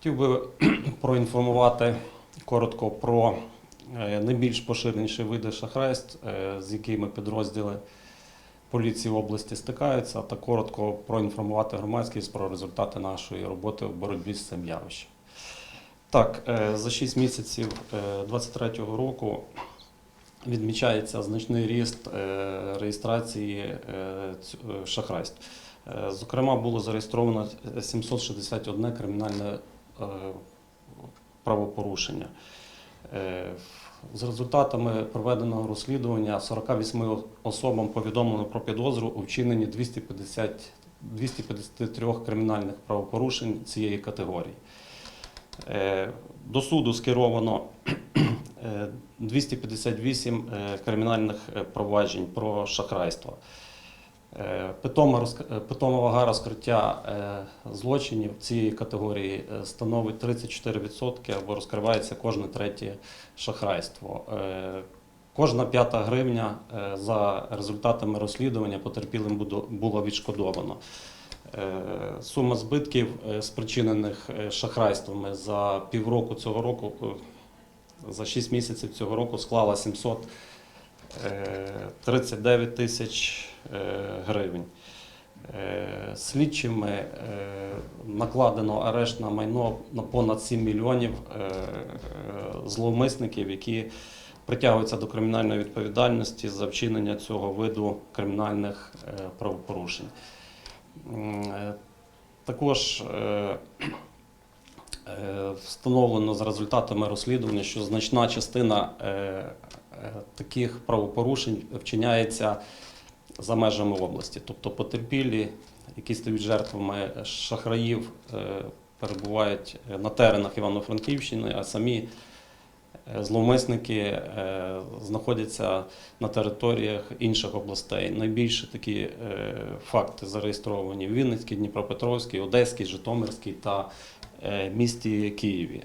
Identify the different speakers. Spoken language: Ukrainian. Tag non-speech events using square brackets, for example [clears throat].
Speaker 1: Хотів би [clears throat] проінформувати коротко про е, найбільш поширеніші види шахрайств, е, з якими підрозділи поліції області стикаються, та коротко проінформувати громадськість про результати нашої роботи в боротьбі з цим явищем. Так, е, за 6 місяців 2023 року відмічається значний ріст реєстрації шахрайств. Зокрема, було зареєстровано 761 кримінальне правопорушення. Е, З результатами проведеного розслідування 48 особам повідомлено про підозру у вчиненні 250, 253 кримінальних правопорушень цієї категорії. Е, До суду скеровано е, 258 е, кримінальних е, проваджень про шахрайство. Е, Питома, е, вага розкриття е, злочинів цієї категорії становить 34% або розкривається кожне третє шахрайство. Кожна п'ята гривня за результатами розслідування потерпілим було відшкодовано. Сума збитків, спричинених шахрайствами за півроку цього року, за 6 місяців цього року склала 739 тисяч гривень. Е, Слідчими е, накладено арешт на майно на понад 7 мільйонів е, е, зловмисників, які притягуються до кримінальної відповідальності за вчинення цього виду кримінальних е, правопорушень. Е, Також е, е, встановлено за результатами розслідування, що значна частина е, е, таких правопорушень вчиняється за межами області. Тобто потерпілі, які стають жертвами шахраїв, е, перебувають на теренах Івано-Франківщини, а самі е, зловмисники е, знаходяться на територіях інших областей. Найбільше такі факти зареєстровані в Вінницькій, Дніпропетровській, Одеській, Житомирській та місті Києві.